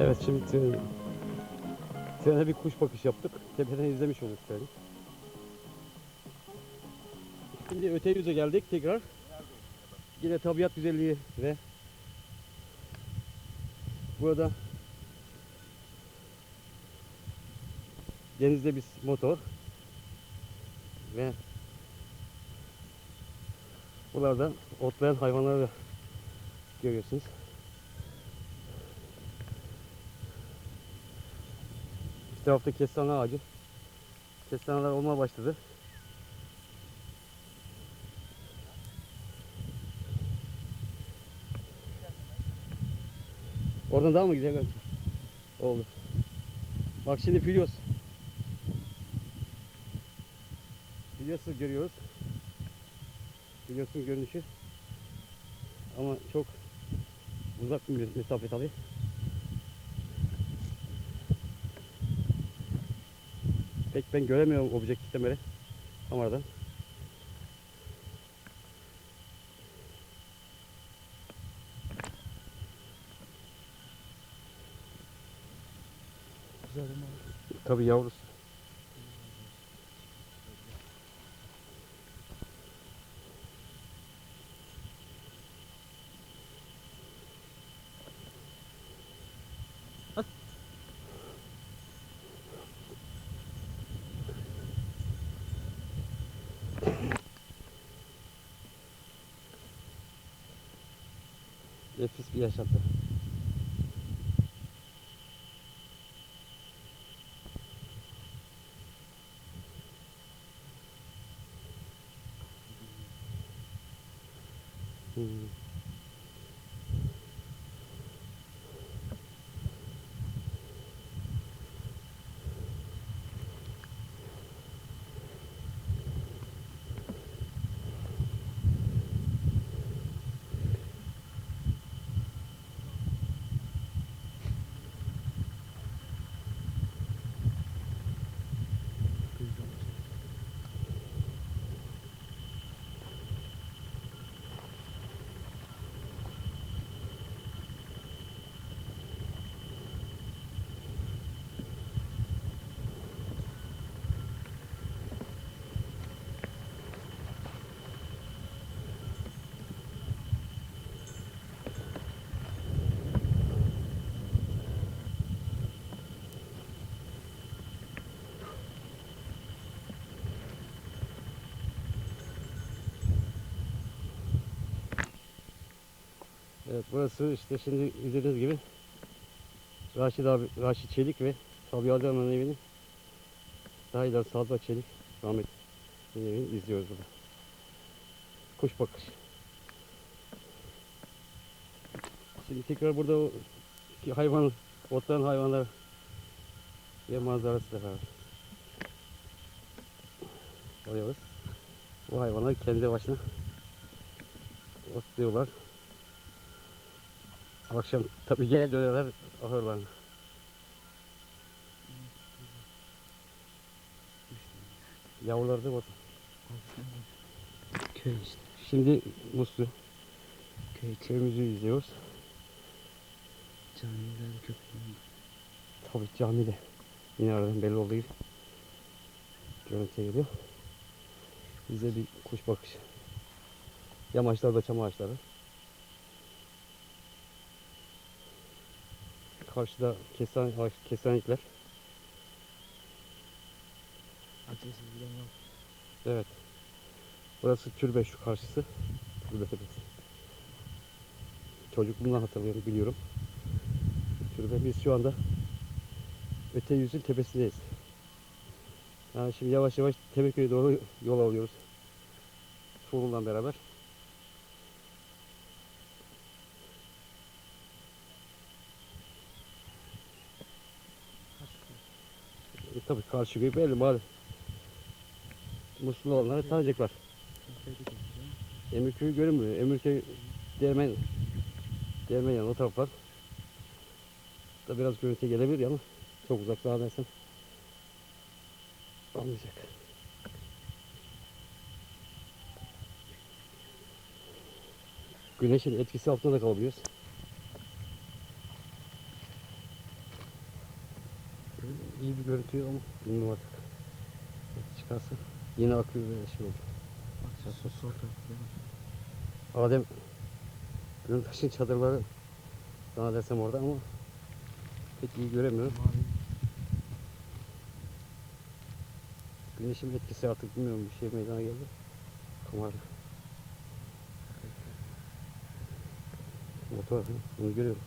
Evet şimdi tren, trene bir kuş bakış yaptık. Tepeden izlemiş olduk treni. Şimdi öte yüze geldik tekrar. Yine tabiat güzelliği ve burada denizde bir motor ve buralarda otlayan hayvanları görüyorsunuz. İşte hafta kestane ağacı. Kestaneler olmaya başladı. Oradan daha mı güzel görüntü? Oldu. Bak şimdi Filyos. Filyos'u görüyoruz. Filyos'un görünüşü. Ama çok uzak bir mesafe tabii. Pek ben göremiyorum objektiften beri kameradan. Güzel Tabii yavrusu. Nefis bir yaşantı. Hmm. güzel. Evet burası işte şimdi izlediğiniz gibi Raşit abi, Raşit Çelik ve Sabiha Adana'nın evini daha ileride Sadık Çelik Rahmet evini izliyoruz burada. Kuş bakış. Şimdi tekrar burada o hayvan, otlayan hayvanlar ve manzarası da var. Alıyoruz. Bu hayvanlar kendi başına otluyorlar. Akşam tabii gene dönüyorlar ahırlarına. Yavruları da burada. Köy işte. Şimdi Muslu Köy köyümüzü izliyoruz. camiler köprü. Tabii camide. Yine aradan belli olduğu gibi. Görüntü geliyor. Bize bir kuş bakışı. Yamaçlarda çam ağaçları. Karşıda kesen, kesenlikler. Adresi bilen yok. Evet. Burası türbe şu karşısı. Türbe tepesi. Çocukluğumdan hatırlıyorum, biliyorum. Türbe. Biz şu anda öte yüzün tepesindeyiz. Yani şimdi yavaş yavaş Tepekköy'e doğru yol alıyoruz. Tuğrul'la beraber. Tabii karşı köy belli malum. Musul olanları tanıyacaklar. Köprü de geçiyor. Emirköy görünmüyor. Emirköy Değirmen Değirmen yanı o taraflar. Da biraz görüntü gelebilir ama çok uzak daha dersen olmayacak. Güneşin etkisi altında da kalabiliyoruz. Bilmiyorum artık. Çıkarsa yine akıyor böyle şey oldu. Bak sol, sol? Adem ön taşın çadırları daha desem orada ama pek iyi göremiyorum. Güneşin etkisi artık bilmiyorum bir şey meydana geldi. Kamera. Motor bunu görüyorum.